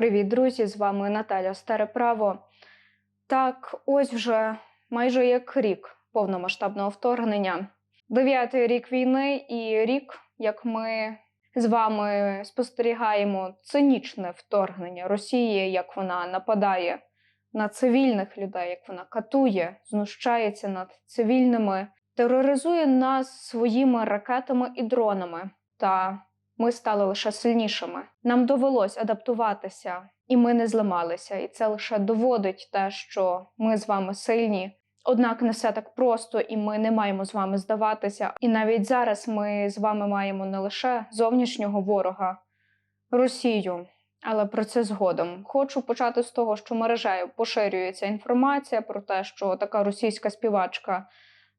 Привіт, друзі! З вами Наталя Стареправо. Так, ось вже майже як рік повномасштабного вторгнення. Дев'ятий рік війни і рік, як ми з вами спостерігаємо цинічне вторгнення Росії, як вона нападає на цивільних людей, як вона катує, знущається над цивільними, тероризує нас своїми ракетами і дронами. Та ми стали лише сильнішими. Нам довелось адаптуватися, і ми не зламалися. І це лише доводить те, що ми з вами сильні. Однак не все так просто, і ми не маємо з вами здаватися. І навіть зараз ми з вами маємо не лише зовнішнього ворога Росію, але про це згодом. Хочу почати з того, що мережею поширюється інформація про те, що така російська співачка,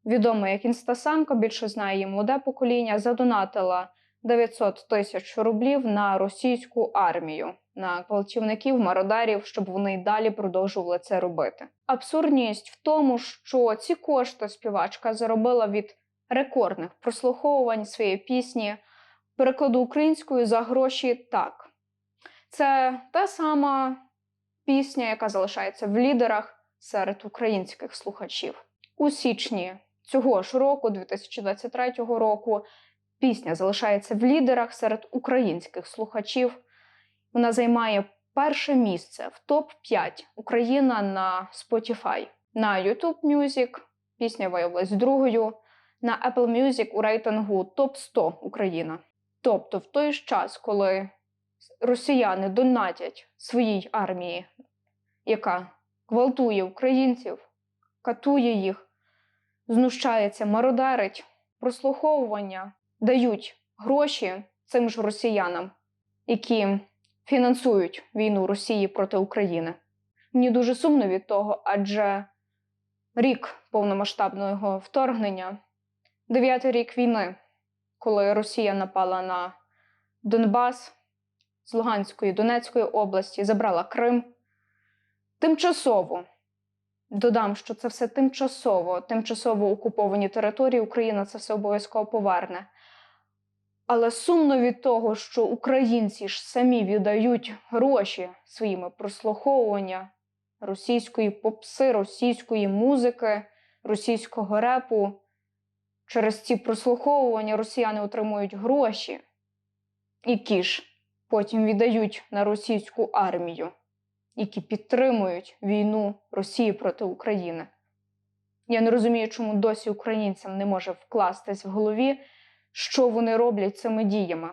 відома як Інстасамка, більше знає її молоде покоління, задонатила 900 тисяч рублів на російську армію, на гвалтівників, мародерів, щоб вони й далі продовжували це робити. Абсурдність в тому, що ці кошти співачка заробила від рекордних прослуховувань своєї пісні, перекладу українською за гроші так. Це та сама пісня, яка залишається в лідерах серед українських слухачів. У січні цього ж року, 2023 року, пісня залишається в лідерах серед українських слухачів. Вона займає перше місце в топ-5 Україна на Spotify. На YouTube Music пісня виявилась другою. На Apple Music у рейтингу топ 100 Україна. Тобто, в той ж час, коли росіяни донатять своїй армії, яка гвалтує українців, катує їх, знущається, мародерить, прослуховування, дають гроші цим ж росіянам, які фінансують війну Росії проти України. Мені дуже сумно від того, адже рік повномасштабного вторгнення, дев'ятий рік війни, коли Росія напала на Донбас з Луганської Донецької області, забрала Крим. Тимчасово додам, що це все тимчасово, тимчасово окуповані території. Україна це все обов'язково поверне. Але сумно від того, що українці ж самі віддають гроші своїми прослуховування російської попси, російської музики, російського репу. Через ці прослуховування росіяни отримують гроші, які ж потім віддають на російську армію, які підтримують війну Росії проти України. Я не розумію, чому досі українцям не може вкластись в голові що вони роблять цими діями.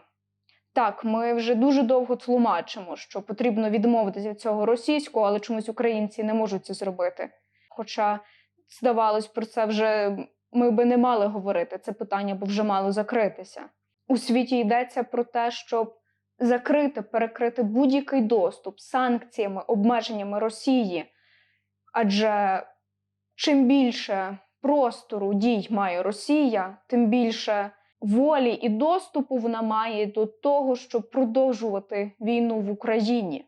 Так, ми вже дуже довго тлумачимо, що потрібно відмовитися від цього російського, але чомусь українці не можуть це зробити. Хоча, здавалось, про це вже ми би не мали говорити це питання, бо вже мало закритися. У світі йдеться про те, щоб закрити, перекрити будь-який доступ санкціями, обмеженнями Росії. Адже чим більше простору дій має Росія, тим більше волі і доступу вона має до того, щоб продовжувати війну в Україні.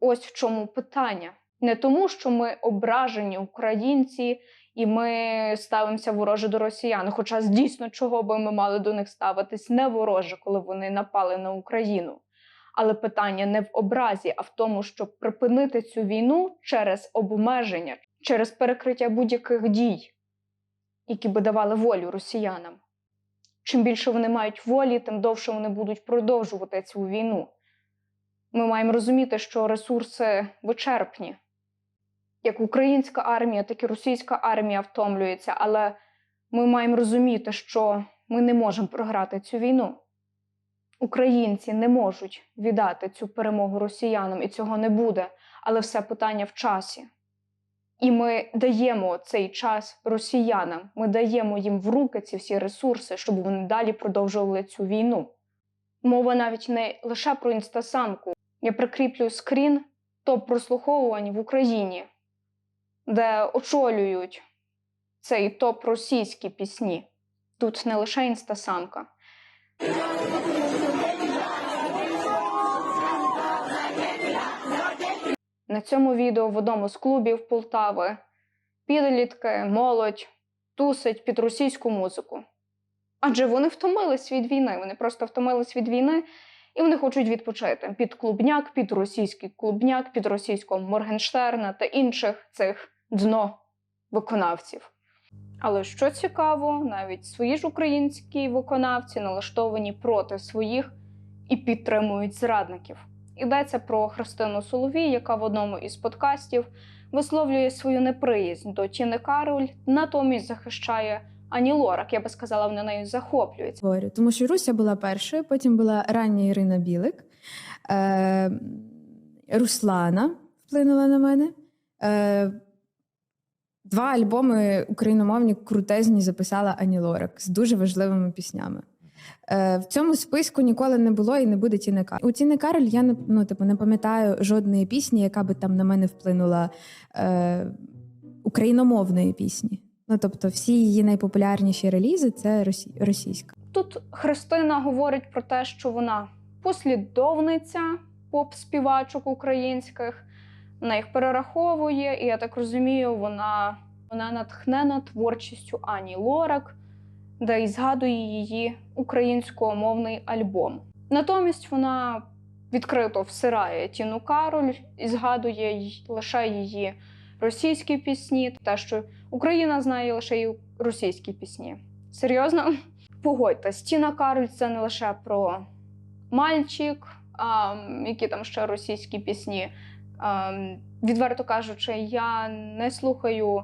Ось в чому питання. Не тому, що ми ображені українці і ми ставимося вороже до росіян. Хоча дійсно чого би ми мали до них ставитись не вороже, коли вони напали на Україну. Але питання не в образі, а в тому, щоб припинити цю війну через обмеження, через перекриття будь-яких дій, які би давали волю росіянам. Чим більше вони мають волі, тим довше вони будуть продовжувати цю війну. Ми маємо розуміти, що ресурси вичерпні. Як українська армія, так і російська армія втомлюється, але ми маємо розуміти, що ми не можемо програти цю війну. Українці не можуть віддати цю перемогу росіянам, і цього не буде. Але все питання в часі. І ми даємо цей час росіянам, ми даємо їм в руки ці всі ресурси, щоб вони далі продовжували цю війну. Мова навіть не лише про інстасамку. Я прикріплю скрін топ прослуховувань в Україні, де очолюють цей топ російські пісні. Тут не лише інстасамка. На цьому відео в одному з клубів Полтави підлітки, молодь тусить під російську музику. Адже вони втомились від війни, вони просто втомились від війни і вони хочуть відпочити під клубняк, під російський клубняк, під російського Моргенштерна та інших цих дно виконавців. Але що цікаво, навіть свої ж українські виконавці налаштовані проти своїх і підтримують зрадників. Йдеться про Христину Соловій, яка в одному із подкастів висловлює свою неприязнь до Тіни Кароль, натомість захищає Ані Лорак. Я би сказала, вона нею захоплюється. говорю. Тому що Руся була першою, потім була рання Ірина Білик, е, Руслана вплинула на мене. Е, два альбоми україномовні крутезні записала Ані Лорак з дуже важливими піснями. Е, в цьому списку ніколи не було і не буде Тіни Кароль. У Тіни Кароль я не, ну, типу, не пам'ятаю жодної пісні, яка би там на мене вплинула е, україномовної пісні. Ну, тобто, всі її найпопулярніші релізи це російська. Тут Христина говорить про те, що вона послідовниця поп-співачок українських, вона їх перераховує, і я так розумію, вона, вона натхнена творчістю Ані Лорак, де й згадує її українськомовний альбом. Натомість вона відкрито всирає Тіну Кароль і згадує й- лише її російські пісні, те, що Україна знає лише її російські пісні. Серйозно? Погодьтесь, Тіна Кароль це не лише про мальчик, а, які там ще російські пісні. А, відверто кажучи, я не слухаю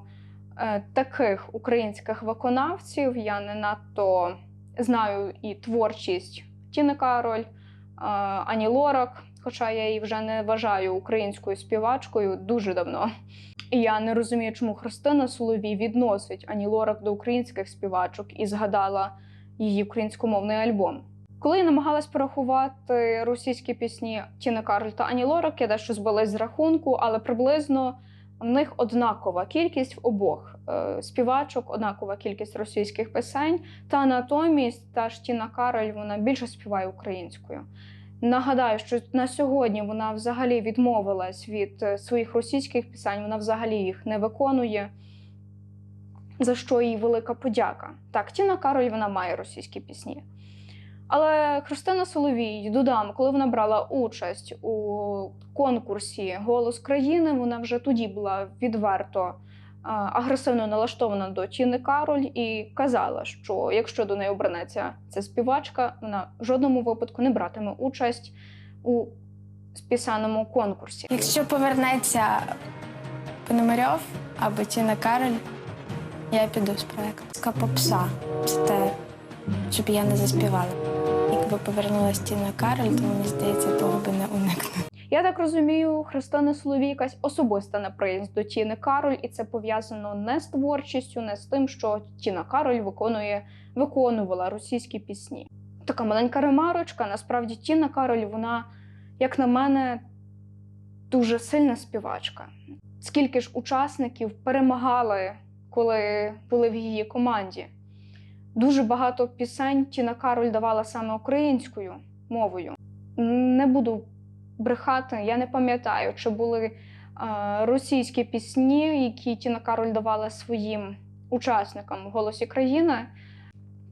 таких українських виконавців. Я не надто знаю і творчість Тіни Кароль, Ані Лорак, хоча я її вже не вважаю українською співачкою дуже давно. І я не розумію, чому Христина Соловій відносить Ані Лорак до українських співачок і згадала її українськомовний альбом. Коли я намагалась порахувати російські пісні Тіни Кароль та Ані Лорак, я дещо збилась з рахунку, але приблизно в них однакова кількість в обох е, співачок, однакова кількість російських пісень. Та натомість та ж Тіна Кароль вона більше співає українською. Нагадаю, що на сьогодні вона взагалі відмовилась від е, своїх російських пісень, вона взагалі їх не виконує. За що їй велика подяка. Так, Тіна Кароль вона має російські пісні. Але Христина Соловій, додам, коли вона брала участь у конкурсі Голос країни, вона вже тоді була відверто агресивно налаштована до Тіни Кароль і казала, що якщо до неї обранеться ця співачка, вона в жодному випадку не братиме участь у спісаному конкурсі. Якщо повернеться Пономарьов або Тіна Кароль, я піду з проекту. Попса. Це те, щоб я не заспівала. Якби повернулась Тіна Кароль, то мені здається, того би не уникнути. Я так розумію, Христина Соловій якась особиста неприязнь до Тіни Кароль, і це пов'язано не з творчістю, не з тим, що Тіна Кароль виконує, виконувала російські пісні. Така маленька ремарочка. Насправді Тіна Кароль, вона, як на мене, дуже сильна співачка. Скільки ж учасників перемагали, коли були в її команді? Дуже багато пісень Тіна Кароль давала саме українською мовою. Не буду брехати, я не пам'ятаю, чи були е, російські пісні, які Тіна Кароль давала своїм учасникам в голосі країни.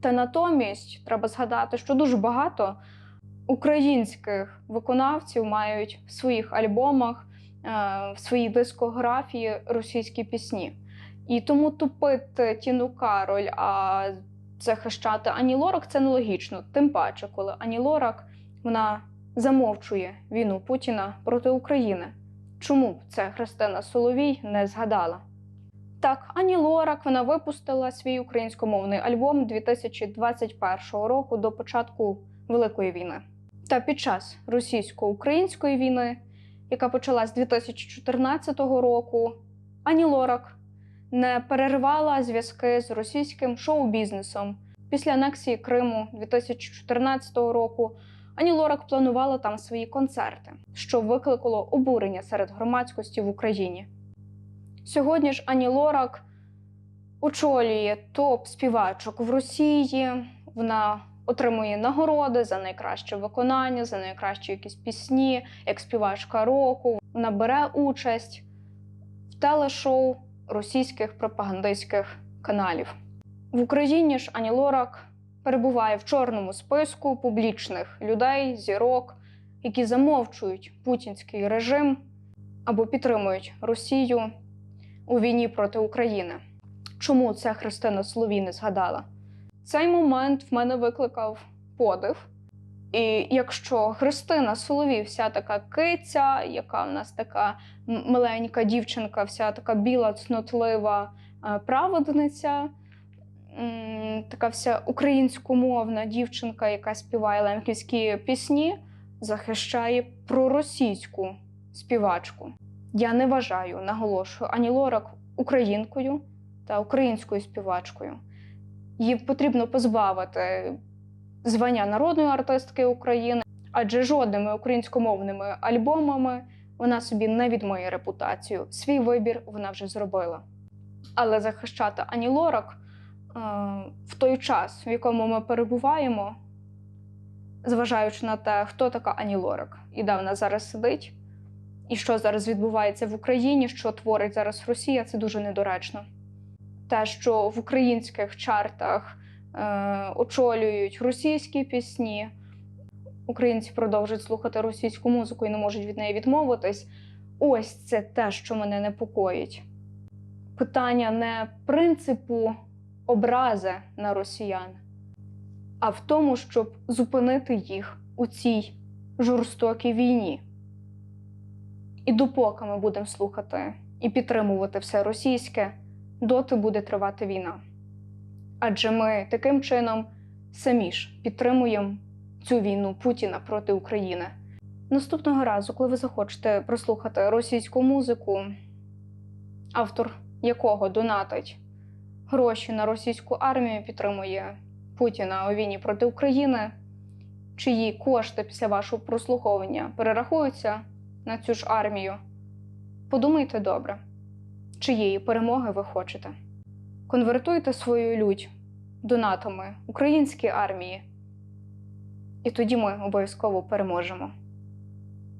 Та натомість треба згадати, що дуже багато українських виконавців мають в своїх альбомах, е, в своїй дискографії російські пісні. І тому тупити Тіну Кароль, а захищати Ані Лорак це нелогічно. Тим паче, коли Ані Лорак вона замовчує війну Путіна проти України. Чому б це Христина Соловій не згадала? Так, Ані Лорак вона випустила свій українськомовний альбом 2021 року до початку Великої війни. Та під час російсько-української війни, яка почалась 2014 року, Ані Лорак не перервала зв'язки з російським шоу-бізнесом. Після анексії Криму 2014 року Ані Лорак планувала там свої концерти, що викликало обурення серед громадськості в Україні. Сьогодні ж Ані Лорак очолює топ співачок в Росії. Вона отримує нагороди за найкраще виконання, за найкращі якісь пісні, як співачка року. Вона бере участь в телешоу російських пропагандистських каналів. В Україні ж Ані Лорак перебуває в чорному списку публічних людей, зірок, які замовчують путінський режим або підтримують Росію у війні проти України. Чому це Христина Соловій не згадала? Цей момент в мене викликав подив. І якщо Христина Соловій, вся така киця, яка в нас така миленька дівчинка, вся така біла, цнотлива е, праведниця, така вся українськомовна дівчинка, яка співає лемківські пісні, захищає проросійську співачку. Я не вважаю, наголошую, Ані Лорак українкою та українською співачкою. Її потрібно позбавити звання народної артистки України, адже жодними українськомовними альбомами вона собі не відмиє репутацію. Свій вибір вона вже зробила. Але захищати Ані Лорак е, в той час, в якому ми перебуваємо, зважаючи на те, хто така Ані Лорак і де вона зараз сидить, і що зараз відбувається в Україні, що творить зараз Росія, це дуже недоречно. Те, що в українських чартах очолюють російські пісні, українці продовжують слухати російську музику і не можуть від неї відмовитись. Ось це те, що мене непокоїть. Питання не принципу образи на росіян, а в тому, щоб зупинити їх у цій жорстокій війні. І допоки ми будемо слухати і підтримувати все російське, доти буде тривати війна. Адже ми таким чином самі ж підтримуємо цю війну Путіна проти України. Наступного разу, коли ви захочете прослухати російську музику, автор якого донатить гроші на російську армію, підтримує Путіна у війні проти України, чиї кошти після вашого прослуховування перерахуються на цю ж армію, подумайте добре, чиєї перемоги ви хочете. Конвертуйте свою лють донатами українській армії, і тоді ми обов'язково переможемо.